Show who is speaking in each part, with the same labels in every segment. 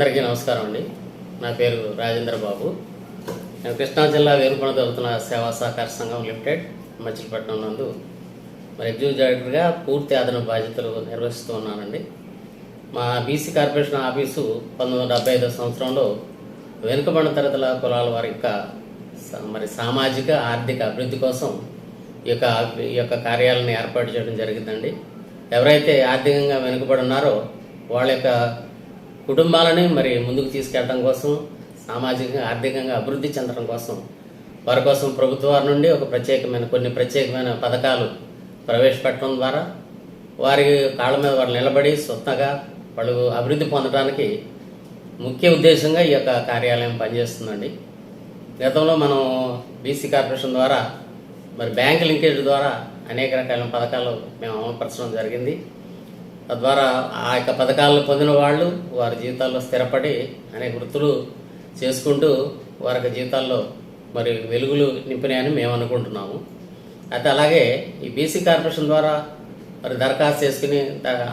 Speaker 1: అందరికీ నమస్కారం అండి. నా పేరు రాజేంద్ర బాబు. నేను కృష్ణా జిల్లా వేరుకొండ దొరుకుతున్న సేవా సహకార సంఘం లిమిటెడ్ మచిలీపట్నం నందు మరి ఎగ్జిక్యూటివ్ డైరెక్టర్గా పూర్తి అదనపు బాధ్యతలు నిర్వహిస్తూ ఉన్నానండి. మా బీసీ కార్పొరేషన్ ఆఫీసు పంతొమ్మిది వందల డెబ్బై ఐదో సంవత్సరంలో వెనుకబడిన తరగతుల కులాల వారి యొక్క మరి సామాజిక ఆర్థిక అభివృద్ధి కోసం ఈ యొక్క ఈ యొక్క కార్యాలను ఏర్పాటు చేయడం జరిగిందండి. ఎవరైతే ఆర్థికంగా వెనుకబడి ఉన్నారో వాళ్ళ యొక్క కుటుంబాలని మరి ముందుకు తీసుకెళ్ళడం కోసం సామాజికంగా ఆర్థికంగా అభివృద్ధి చెందడం కోసం వారి కోసం ప్రభుత్వం వారి నుండి ఒక ప్రత్యేకమైన కొన్ని ప్రత్యేకమైన పథకాలు ప్రవేశపెట్టడం ద్వారా వారి కాళ్ళ మీద వారు నిలబడి సొంతగా వాళ్ళు అభివృద్ధి పొందడానికి ముఖ్య ఉద్దేశంగా ఈ యొక్క కార్యాలయం పనిచేస్తుందండి. గతంలో మనం బీసీ కార్పొరేషన్ ద్వారా మరి బ్యాంక్ లింకేజ్ ద్వారా అనేక రకాల పథకాలు మేము అమలుపరచడం జరిగింది. తద్వారా ఆ యొక్క పథకాలను పొందిన వాళ్ళు వారి జీవితాల్లో స్థిరపడి అనేక వృత్తులు చేసుకుంటూ వారి యొక్క జీవితాల్లో మరి వెలుగులు నింపినాయని మేము అనుకుంటున్నాము. అయితే అలాగే ఈ బీసీ కార్పొరేషన్ ద్వారా మరి దరఖాస్తు చేసుకుని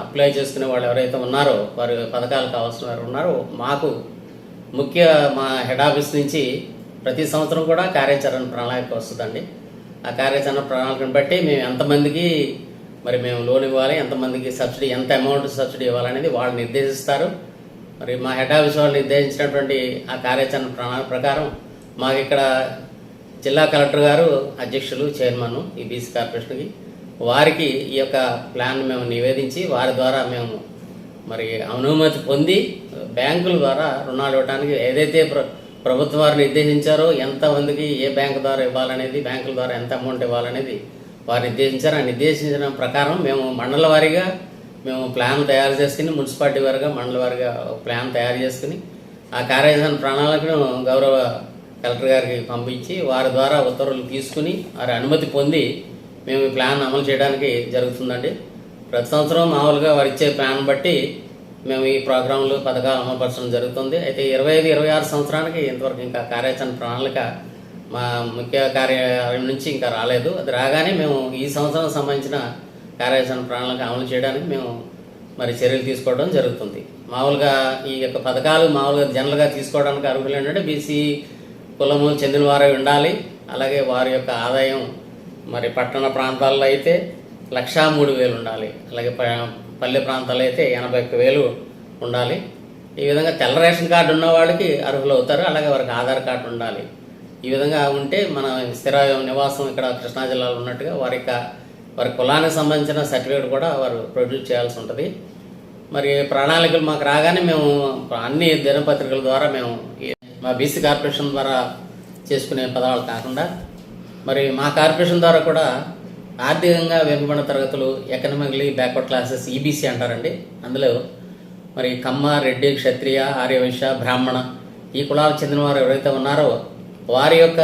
Speaker 1: అప్లై చేసుకునే వాళ్ళు ఎవరైతే ఉన్నారో వారి పథకాలు కావాల్సిన వారు ఉన్నారో మాకు ముఖ్య మా హెడ్ ఆఫీస్ నుంచి ప్రతి సంవత్సరం కూడా కార్యాచరణ ప్రణాళిక వస్తుందండి. ఆ కార్యాచరణ ప్రణాళికను బట్టి మేము ఎంతమందికి మరి మేము లోన్ ఇవ్వాలి ఎంతమందికి సబ్సిడీ ఎంత అమౌంట్ సబ్సిడీ ఇవ్వాలనేది వాళ్ళు నిర్దేశిస్తారు. మరి మా హెడ్ ఆఫీస్ వాళ్ళు నిర్దేశించినటువంటి ఆ కార్యాచరణ ప్రణాళిక ప్రకారం మాకు ఇక్కడ జిల్లా కలెక్టర్ గారు అధ్యక్షులు చైర్మన్ ఈ బీసీ కార్పొరేషన్కి వారికి ఈ యొక్క ప్లాన్ మేము నివేదించి వారి ద్వారా మేము మరి అనుమతి పొంది బ్యాంకుల ద్వారా రుణాలు ఇవ్వడానికి ఏదైతే ప్ర ప్రభుత్వం వారు నిర్దేశించారో ఎంతమందికి ఏ బ్యాంకు ద్వారా ఇవ్వాలనేది బ్యాంకుల ద్వారా ఎంత అమౌంట్ ఇవ్వాలనేది వారు నిర్దేశించారు ఆ నిర్దేశించిన ప్రకారం మేము మండల వారీగా మేము ప్లాన్ తయారు చేసుకుని మున్సిపాలిటీ వారిగా మండల వారిగా ప్లాన్ తయారు చేసుకుని ఆ కార్యాచరణ ప్రణాళికను గౌరవ కలెక్టర్ గారికి పంపించి వారి ద్వారా ఉత్తర్వులు తీసుకుని వారి అనుమతి పొంది మేము ఈ ప్లాన్ అమలు చేయడానికి జరుగుతుందండి. ప్రతి సంవత్సరం మామూలుగా వారు ఇచ్చే ప్లాన్ బట్టి మేము ఈ ప్రోగ్రాంలు పథకాలు అమలుపరచడం జరుగుతుంది. అయితే ఇరవై ఐదు ఇరవై ఆరు సంవత్సరానికి ఇంతవరకు ఇంకా కార్యాచరణ ప్రణాళిక మా ముఖ్య కార్యాలయం నుంచి ఇంకా రాలేదు. అది రాగానే మేము ఈ సంవత్సరం సంబంధించిన కార్యాచరణ ప్రణాళిక అమలు చేయడానికి మేము మరి చర్యలు తీసుకోవడం జరుగుతుంది. మామూలుగా ఈ యొక్క పథకాలు మామూలుగా జనరల్గా తీసుకోవడానికి అర్హులు ఏంటంటే బీసీ కులము చెందిన వారే ఉండాలి. అలాగే వారి యొక్క ఆదాయం మరి పట్టణ ప్రాంతాల్లో అయితే లక్షా మూడు వేలు ఉండాలి. అలాగే ప- పల్లె ప్రాంతాల్లో అయితే ఎనభై ఒక్క వేలు ఉండాలి. ఈ విధంగా తెల్ల రేషన్ కార్డు ఉన్న వాళ్ళకి అర్హులు అవుతారు. అలాగే వారికి ఆధార్ కార్డు ఉండాలి. ఈ విధంగా ఉంటే మన స్థిర నివాసం ఇక్కడ కృష్ణా జిల్లాలో ఉన్నట్టుగా వారి యొక్క వారి కులానికి సంబంధించిన సర్టిఫికేట్ కూడా వారు ప్రొడ్యూస్ చేయాల్సి ఉంటుంది. మరి ప్రణాళికలు మాకు రాగానే మేము అన్ని దినపత్రికల ద్వారా మేము ఈ- మా బీసీ కార్పొరేషన్ ద్వారా చేసుకునే పదాలు కాకుండా మరి మా కార్పొరేషన్ ద్వారా కూడా ఆర్థికంగా వెనుకబడిన తరగతులు ఎకనామికలీ బ్యాక్వర్డ్ క్లాసెస్ ఈబీసీ అంటారండి. అందులో మరి కమ్మ రెడ్డి క్షత్రియ ఆర్యవైశ్య బ్రాహ్మణ ఈ కులాలకు చెందిన వారు ఎవరైతే ఉన్నారో వారి యొక్క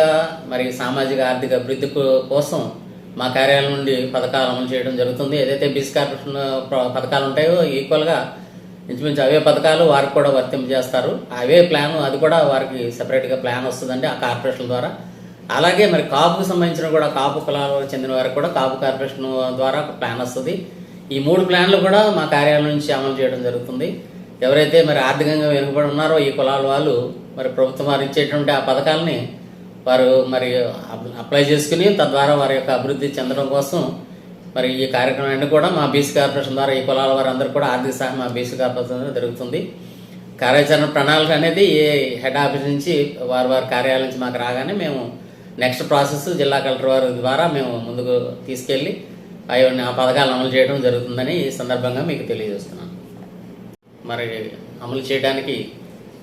Speaker 1: మరి సామాజిక ఆర్థిక అభివృద్ధి కోసం మా కార్యాలయం నుండి పథకాలు అమలు చేయడం జరుగుతుంది. ఏదైతే బీసీ కార్పొరేషన్ పథకాలు ఉంటాయో ఈక్వల్గా ఇంచుమించు అవే పథకాలు వారికి కూడా వర్తింపజేస్తారు అవే ప్లాన్ అది కూడా వారికి సెపరేట్గా ప్లాన్ వస్తుందండి ఆ కార్పొరేషన్ ద్వారా. అలాగే మరి కాపుకు సంబంధించిన కూడా కాపు కులాలకు చెందిన వారికి కూడా కాపు కార్పొరేషన్ ద్వారా ఒక ప్లాన్ వస్తుంది. ఈ మూడు ప్లాన్లు కూడా మా కార్యాలయం నుంచి అమలు చేయడం జరుగుతుంది. ఎవరైతే మరి ఆర్థికంగా వెనుకబడి ఉన్నారో ఈ కులాల వాళ్ళు మరి ప్రభుత్వం వారు ఇచ్చేటువంటి ఆ పథకాలని వారు మరి అప్- అప్లై చేసుకుని తద్వారా వారి యొక్క అభివృద్ధి చెందడం కోసం మరి ఈ కార్యక్రమాన్ని కూడా మా బీసీ కార్పొరేషన్ ద్వారా ఈ కులాల వారందరూ కూడా ఆర్థిక సహాయం మా బీసీ కార్పొరేషన్ ద్వారా జరుగుతుంది. కార్యాచరణ ప్రణాళిక అనేది ఏ హెడ్ ఆఫీస్ నుంచి వారి వారి కార్యాలయం నుంచి మాకు రాగానే మేము నెక్స్ట్ ప్రాసెస్ జిల్లా కలెక్టర్ వారి ద్వారా మేము ముందుకు తీసుకెళ్ళి అవన్నీ ఆ పథకాలు అమలు చేయడం జరుగుతుందని ఈ సందర్భంగా మీకు తెలియజేస్తున్నాను. మరి అమలు చేయడానికి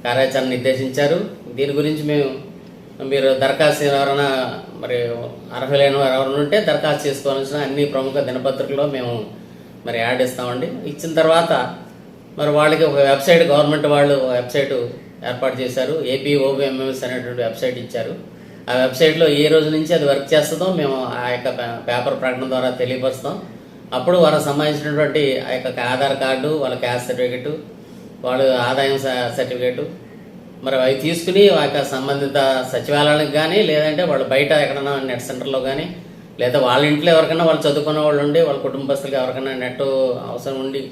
Speaker 1: కార్యాచరణ నిర్దేశించారు. దీని గురించి మేము మీరు దరఖాస్తు ఎవరైనా మరి అర్హులైన వారు ఎవరైనా ఉంటే దరఖాస్తు చేసుకోవాల్సిన అన్ని ప్రముఖ దినపత్రికలో మేము మరి యాడ్ ఇస్తామండి. ఇచ్చిన తర్వాత మరి వాళ్ళకి ఒక వెబ్సైట్ గవర్నమెంట్ వాళ్ళు వెబ్సైటు వెబ్సైట్ ఏర్పాటు చేశారు. ఏపీ ఓబీఎంఎంఎస్ అనేటువంటి వెబ్సైట్ ఇచ్చారు. ఆ వెబ్సైట్లో ఏ రోజు నుంచి అది వర్క్ చేస్తుందో మేము ఆ యొక్క పే- పేపర్ ప్రకటన ద్వారా తెలియపరుస్తాం. అప్పుడు వాళ్ళకి సంబంధించినటువంటి ఆ యొక్క ఆధార్ కార్డు వాళ్ళ క్యాస్ట్ సర్టిఫికెట్ వాళ్ళ ఆదాయం స- సర్టిఫికేటు. మరి అవి తీసుకుని ఆ యొక్క సంబంధిత సచివాలయానికి కానీ లేదంటే వాళ్ళు బయట ఎక్కడైనా నెట్ సెంటర్లో కానీ లేదా వాళ్ళ ఇంట్లో ఎవరికైనా వాళ్ళు చదువుకున్న వాళ్ళు ఉండి వాళ్ళ కుటుంబస్తులకి ఎవరికైనా నెట్ అవసరం ఉండి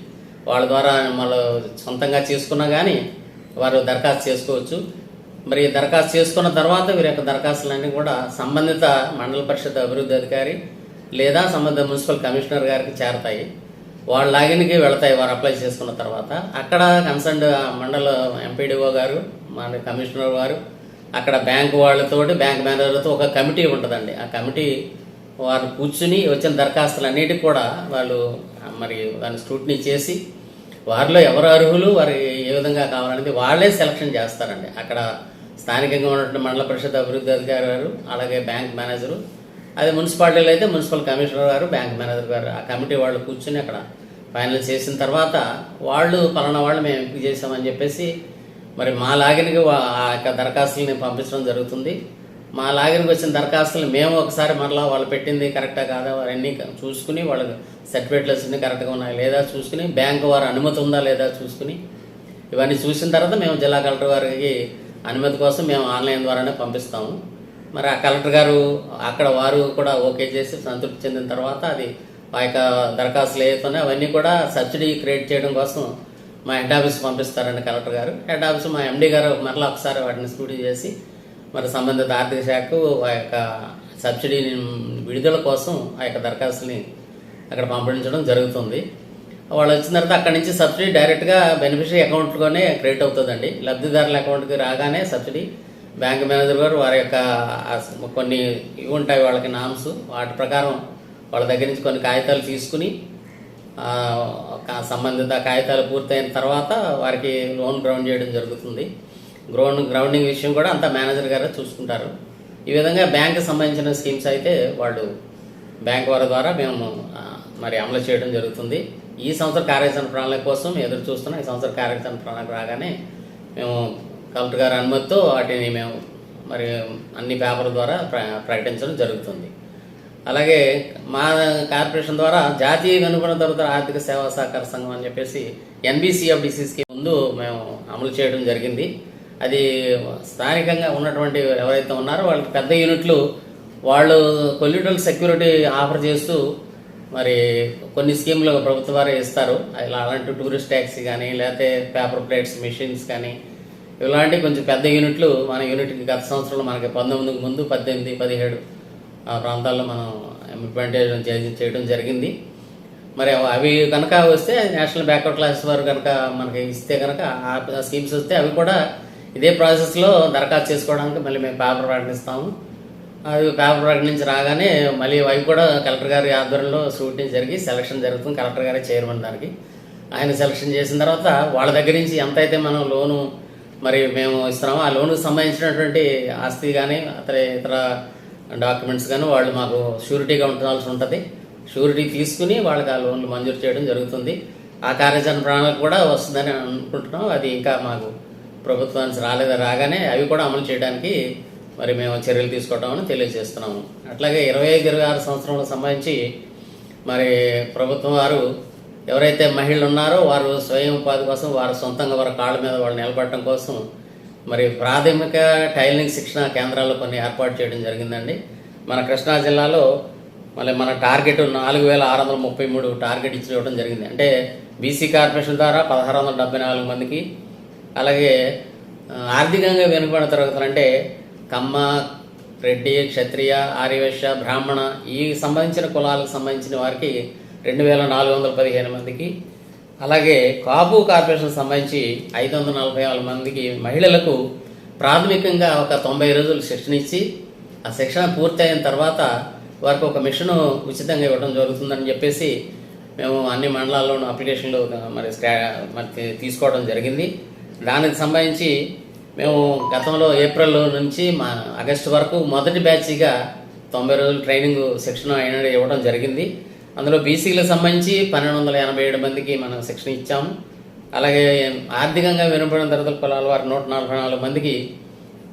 Speaker 1: వాళ్ళ ద్వారా వాళ్ళు సొంతంగా చేసుకున్నా కానీ వారు దరఖాస్తు చేసుకోవచ్చు. మరి దరఖాస్తు చేసుకున్న తర్వాత వీరి యొక్క దరఖాస్తులన్నీ కూడా సంబంధిత మండల పరిషత్ అభివృద్ధి అధికారి లేదా సంబంధ మున్సిపల్ కమిషనర్ గారికి చేరతాయి. వాళ్ళ లాగిన్కి వెళతాయి వారు అప్లై చేసుకున్న తర్వాత. అక్కడ కన్సర్న్ మండల ఎంపీడీఓ గారు మన కమిషనర్ గారు అక్కడ బ్యాంక్ వాళ్ళతోటి బ్యాంక్ మేనేజర్లతో ఒక కమిటీ ఉంటుందండి. ఆ కమిటీ వారు కూర్చుని వచ్చిన దరఖాస్తులన్నిటికి కూడా వాళ్ళు మరి దాన్ని స్క్రూటినీ చేసి వారిలో ఎవరు అర్హులు వారి ఏ విధంగా కావాలనేది వాళ్ళే సెలక్షన్ చేస్తారండి. అక్కడ స్థానికంగా ఉన్నటువంటి మండల పరిషత్ అభివృద్ధి అధికారి గారు అలాగే బ్యాంక్ మేనేజరు అదే మున్సిపాలిటీలో అయితే మున్సిపల్ కమిషనర్ గారు బ్యాంక్ మేనేజర్ గారు ఆ కమిటీ వాళ్ళు కూర్చుని అక్కడ ఫైనల్ చేసిన తర్వాత వాళ్ళు పలానా వాళ్ళు మేము ఎంపిక చేసామని చెప్పేసి మరి మా లాగిన్కి ఆ యొక్క దరఖాస్తుల్ని పంపించడం జరుగుతుంది. మా లాగిన్కి వచ్చిన దరఖాస్తులు మేము ఒకసారి మరలా వాళ్ళు పెట్టింది కరెక్టా కాదా వారన్నీ చూసుకుని వాళ్ళ సర్టిఫికేట్లు వచ్చింది కరెక్ట్గా ఉన్నాయా లేదా చూసుకుని బ్యాంకు వారి అనుమతి ఉందా లేదా చూసుకుని ఇవన్నీ చూసిన తర్వాత మేము జిల్లా కలెక్టర్ గారికి అనుమతి కోసం మేము ఆన్లైన్ ద్వారానే పంపిస్తాము. మరి ఆ కలెక్టర్ గారు అక్కడ వారు కూడా ఓకే చేసి సంతృప్తి చెందిన తర్వాత అది ఆ యొక్క దరఖాస్తులు ఏవైతున్నాయో అవన్నీ కూడా సబ్సిడీ క్రియేట్ చేయడం కోసం మా హెడ్ ఆఫీస్ పంపిస్తారండి కలెక్టర్ గారు. హెడ్ ఆఫీస్ మా ఎండీ గారు మరలా ఒకసారి వాటిని స్టడీ చేసి మరి సంబంధిత ఆర్థిక శాఖకు ఆ యొక్క సబ్సిడీ విడుదల కోసం ఆ యొక్క దరఖాస్తుని అక్కడ పంపించడం జరుగుతుంది. వాళ్ళు వచ్చిన తర్వాత అక్కడి నుంచి సబ్సిడీ డైరెక్ట్గా బెనిఫిషరీ అకౌంట్లోనే క్రెడిట్ అవుతుందండి. లబ్ధిదారుల అకౌంట్కి రాగానే సబ్సిడీ బ్యాంక్ మేనేజర్ గారు వారి యొక్క కొన్ని ఇవి ఉంటాయి వాళ్ళకి నామ్స్. వాటి ప్రకారం వాళ్ళ దగ్గర నుంచి కొన్ని కాగితాలు తీసుకుని ఒక సంబంధిత కాగితాలు పూర్తయిన తర్వాత వారికి లోన్ గ్రౌండ్ చేయడం జరుగుతుంది. గ్రౌండ్ గ్రౌండింగ్ విషయం కూడా అంతా మేనేజర్ గారే చూసుకుంటారు. ఈ విధంగా బ్యాంకు సంబంధించిన స్కీమ్స్ అయితే వాళ్ళు బ్యాంక్ వారి ద్వారా మేము మరి అమలు చేయడం జరుగుతుంది. ఈ సంవత్సర కార్యాచరణ ప్రణాళిక కోసం ఎదురు చూస్తున్నాం ఈ సంవత్సర కార్యాచరణ ప్రణాళిక రాగానే మేము కలెక్టర్ గారి అనుమతితో వాటిని మేము మరి అన్ని పేపర్ల ద్వారా ప్ర- ప్రకటించడం జరుగుతుంది. అలాగే మా కార్పొరేషన్ ద్వారా జాతీయ వెనుకబడిన తరగతుల ఆర్థిక సేవా సహకార సంఘం అని చెప్పేసి ఎన్బిసిఎఫ్డిసిస్కి ముందు మేము అమలు చేయడం జరిగింది. అది స్థానికంగా ఉన్నటువంటి ఎవరైతే ఉన్నారో వాళ్ళ పెద్ద యూనిట్లు వాళ్ళు కొల్యూటల్ సెక్యూరిటీ ఆఫర్ చేస్తూ మరి కొన్ని స్కీములు ప్రభుత్వ వారే ఇస్తారు. అలాంటి టూరిస్ట్ ట్యాక్సీ కానీ లేకపోతే పేపర్ ప్లేట్స్ మిషన్స్ కానీ ఇలాంటి కొంచెం పెద్ద యూనిట్లు మన యూనిట్కి గత సంవత్సరంలో మనకి పంతొమ్మిదికి ముందు పద్దెనిమిది పదిహేడు ఆ ప్రాంతాల్లో మనం ఇంప్లిమెంటేషన్ చేయడం జరిగింది. మరి అవి- కనుక వస్తే నేషనల్ బ్యాక్వర్డ్ క్లాసెస్ వారు కనుక మనకి ఇస్తే కనుక ఆ స్కీమ్స్ వస్తే అవి కూడా ఇదే ప్రాసెస్లో దరఖాస్తు చేసుకోవడానికి మళ్ళీ మేము పేపర్ ప్రకటిస్తాము. అది పేపర్ ప్రకటించి రాగానే మళ్ళీ అవి కూడా కలెక్టర్ గారి ఆధ్వర్యంలో షూటింగ్ జరిగి సెలక్షన్ జరుగుతుంది. కలెక్టర్ గారే చైర్మన్ దానికి. ఆయన సెలక్షన్ చేసిన తర్వాత వాళ్ళ దగ్గర నుంచి ఎంతైతే మనం లోను మరి మేము ఇస్తున్నాము. ఆ లోన్కి సంబంధించినటువంటి ఆస్తి కానీ అతని ఇతర డాక్యుమెంట్స్ కానీ వాళ్ళు మాకు షూరిటీగా ఉండాల్సి ఉంటుంది. షూరిటీ తీసుకుని వాళ్ళకి ఆ లోన్లు మంజూరు చేయడం జరుగుతుంది. ఆ కార్యాచరణ ప్రణాళిక కూడా వస్తుందని అనుకుంటున్నాం. అది ఇంకా మాకు ప్రభుత్వానికి రాలేదు రాగానే అవి కూడా అమలు చేయడానికి మరి మేము చర్యలు తీసుకోవటామని తెలియజేస్తున్నాము. అట్లాగే ఇరవై ఐదు ఇరవై ఆరు సంవత్సరాలకు సంబంధించి మరి ప్రభుత్వం వారు ఎవరైతే మహిళలు ఉన్నారో వారు స్వయం ఉపాధి కోసం వారు సొంతంగా వారి కాళ్ళ మీద వాళ్ళు నిలబడటం కోసం మరి ప్రాథమిక టైలరింగ్ శిక్షణ కేంద్రాలు కొన్ని ఏర్పాటు చేయడం జరిగిందండి. మన కృష్ణా జిల్లాలో మళ్ళీ మన టార్గెట్ నాలుగు వేల ఆరు వందల ముప్పై మూడు టార్గెట్ ఇచ్చి ఇవ్వడం జరిగింది. అంటే బీసీ కార్పొరేషన్ ద్వారా పదహారు వందల డెబ్బై నాలుగు మందికి అలాగే ఆర్థికంగా వెనుకబడిన తరగతులు అంటే కమ్మ రెడ్డి క్షత్రియ ఆర్యవేశ్య బ్రాహ్మణ ఈ సంబంధించిన కులాలకు సంబంధించిన వారికి రెండు వేల నాలుగు వందల పదిహేను మందికి అలాగే కాపు కార్పొరేషన్ సంబంధించి ఐదు వందల నలభై నాలుగు మందికి మహిళలకు ప్రాథమికంగా ఒక తొంభై రోజులు శిక్షణ ఇచ్చి ఆ శిక్షణ పూర్తయిన తర్వాత వారికి ఒక మిషన్ ఉచితంగా ఇవ్వడం జరుగుతుందని చెప్పేసి మేము అన్ని మండలాల్లోనూ అప్లికేషన్లు మరి స్క్రా- మరి తీసుకోవడం జరిగింది. దానికి సంబంధించి మేము గతంలో ఏప్రిల్ నుంచి మా ఆగస్టు వరకు మొదటి బ్యాచ్గా తొంభై రోజులు ట్రైనింగ్ శిక్షణ అయిన ఇవ్వడం జరిగింది. అందులో బీసీలకు సంబంధించి పన్నెండు వందల ఎనభై ఏడు మందికి మనం శిక్షణ ఇచ్చాము. అలాగే ఆర్థికంగా వెనుకబడిన తరగతుల కులాల వారి నూట నలభై నాలుగు మందికి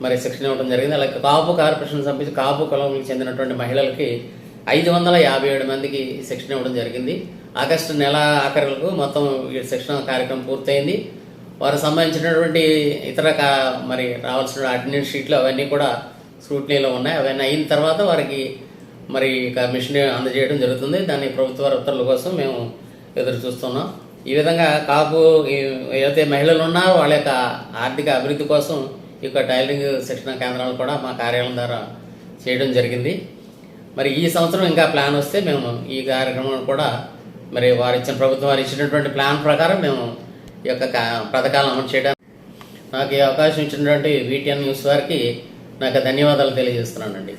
Speaker 1: మరి శిక్షణ ఇవ్వడం జరిగింది. అలాగే కాపు కార్పొరేషన్ సంబంధించి కాపు కులంకి చెందినటువంటి మహిళలకి ఐదు వందల యాభై ఏడు మందికి శిక్షణ ఇవ్వడం జరిగింది. ఆగస్టు నెల ఆఖరులకు మొత్తం శిక్షణ కార్యక్రమం పూర్తయింది. వారు సంబంధించినటువంటి ఇతర కా- మరి రావాల్సిన అటెండెన్స్ షీట్లు అవన్నీ కూడా స్క్రూటనీలో ఉన్నాయి. అవన్నీ అయిన తర్వాత వారికి మరి ఇక మిషన్ అందజేయడం జరుగుతుంది. దాన్ని ప్రభుత్వ ఉత్తర్వుల కోసం మేము ఎదురు చూస్తున్నాం. ఈ విధంగా కాపు ఏదైతే మహిళలు ఉన్నారో వాళ్ళ యొక్క ఆర్థిక అభివృద్ధి కోసం ఈ యొక్క టైలరింగ్ శిక్షణ కేంద్రాలు కూడా మా కార్యాలయం ద్వారా చేయడం జరిగింది. మరి ఈ సంవత్సరం ఇంకా ప్లాన్ వస్తే మేము ఈ కార్యక్రమం కూడా మరి వారు ఇచ్చిన ప్రభుత్వం వారు ఇచ్చినటువంటి ప్లాన్ ప్రకారం మేము ఈ యొక్క కా- పథకాలను అమలు చేయడానికి నాకు ఈ అవకాశం ఇచ్చినటువంటి వీటిఎన్ న్యూస్ వారికి నాకు ధన్యవాదాలు తెలియజేస్తున్నానండి.